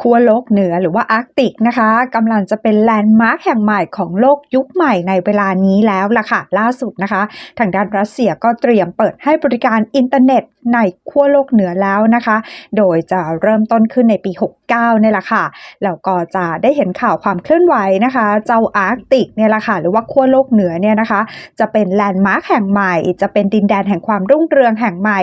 ขั้วโลกเหนือหรือว่าอาร์กติกนะคะกำลังจะเป็นแลนด์มาร์คแห่งใหม่ของโลกยุคใหม่ในเวลานี้แล้วล่ะค่ะ ล่าสุดนะคะ ทางด้านรัสเซียก็เตรียมเปิดให้บริการอินเทอร์เน็ตในขั้วโลกเหนือแล้วนะคะ โดยจะเริ่มต้นขึ้นในปี 69เนี่ยแหละค่ะ แล้วก็จะได้เห็นข่าวความเคลื่อนไหวนะคะ เจ้าอาร์กติกเนี่ยแหละค่ะ หรือว่าขั้วโลกเหนือเนี่ยนะคะ จะเป็นแลนด์มาร์คแห่งใหม่ จะเป็นดินแดนแห่งความรุ่งเรืองแห่งใหม่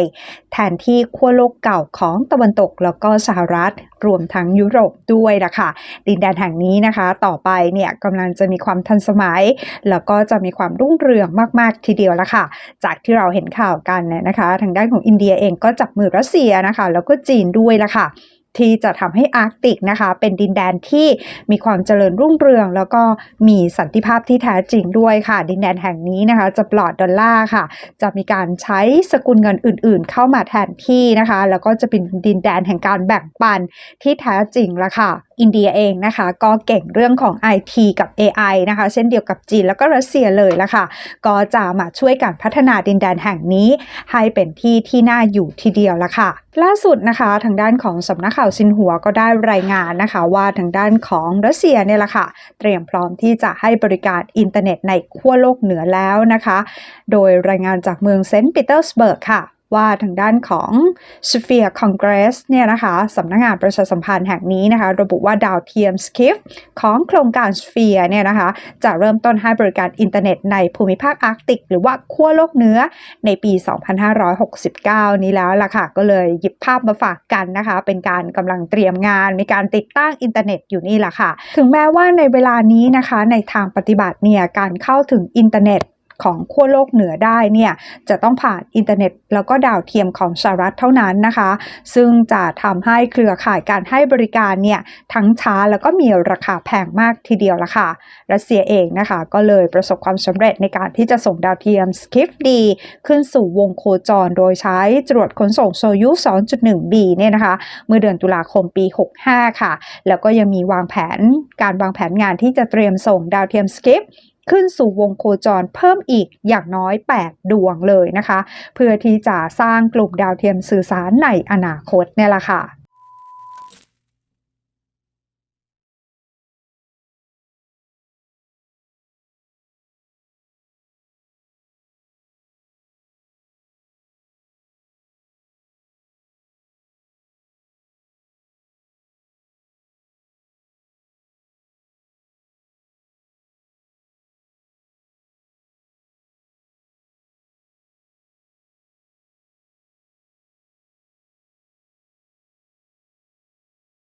แทนที่ขั้วโลกเก่าของตะวันตกแล้วก็สหรัฐ รวมทั้งยุโรปด้วยล่ะค่ะดินแดนแห่งนี้นะคะ ต่อไปเนี่ยกำลังจะมีความทันสมัย แล้วก็จะมีความรุ่งเรืองมาก ๆ ทีเดียวละค่ะ จากที่เราเห็นข่าวกันเนี่ยนะคะ ทางด้านของอินเดียเองก็จับมือรัสเซียนะคะ แล้วก็จีนด้วยละค่ะที่จะทำให้อาร์กติกนะคะ เป็นดินแดนที่มีความเจริญรุ่งเรือง แล้วก็มีสันติภาพที่แท้จริงด้วยค่ะ ดินแดนแห่งนี้นะคะ จะปลอดดอลลาร์ค่ะ จะมีการใช้สกุลเงินอื่น ๆ เข้ามาแทนที่นะคะ แล้วก็จะเป็นดินแดนแห่งการแบ่งปันที่แท้จริงละค่ะ อินเดียเองนะคะ ก็เก่งเรื่องของ IT กับ AI นะคะ เช่นเดียวกับจีนแล้วก็รัสเซียเลยละค่ะ ก็จะมาช่วยกันพัฒนาดินแดนแห่งนี้ ให้เป็นที่ที่น่าอยู่ทีเดียวละค่ะ ล่าสุดนะคะทางด้านของสำนักข่าวซินหัวก็ได้รายงานนะคะว่าทางด้านของรัสเซียเนี่ยละค่ะ เตรียมพร้อมที่จะให้บริการอินเทอร์เน็ตในขั้วโลกเหนือแล้วนะคะ โดยรายงานจากเมืองเซนต์ปีเตอร์สเบิร์กค่ะ ว่าทางด้านของ Sphere Congress เนี่ยนะคะสำนักงานประชาสัมพันธ์แห่งนี้นะคะ ระบุว่าดาวเทียม Skiff ของโครงการ Sphere เนี่ยนะคะจะเริ่มต้นให้บริการอินเทอร์เน็ตในภูมิภาคอาร์กติก หรือว่าขั้วโลกเหนือในปี 2569 นี้แล้วล่ะค่ะ ก็เลยหยิบภาพมาฝากกันนะคะ เป็นการกำลังเตรียมงานมีการติดตั้งอินเทอร์เน็ตอยู่นี่แหละค่ะ ถึงแม้ว่าในเวลานี้นะคะในทางปฏิบัติเนี่ยการเข้าถึงอินเทอร์เน็ต ของขั้วโลกเหนือได้เนี่ยจะต้องผ่านอินเทอร์เน็ต แล้วก็ดาวเทียมของสหรัฐเท่านั้นนะคะ ซึ่งจะทำให้เครือข่ายการให้บริการเนี่ยทั้งช้าแล้วก็มีราคาแพงมากทีเดียวละค่ะรัสเซียเองนะคะก็เลยประสบความสำเร็จในการที่จะส่งดาวเทียม Skiff D ขึ้นสู่วงโคจรโดยใช้จรวดขนส่งโซยูส 2.1B เนี่ยนะคะ เมื่อเดือนตุลาคมปี 65 ค่ะ แล้วก็ยังมีวางแผนการวางแผนงานที่จะเตรียมส่งดาวเทียม Skiff ขึ้นสู่วงโคจรเพิ่มอีกอย่างน้อย 8 ดวงเลยนะคะ เพื่อที่จะสร้างกลุ่มดาวเทียมสื่อสารในอนาคตเนี่ยแหละค่ะ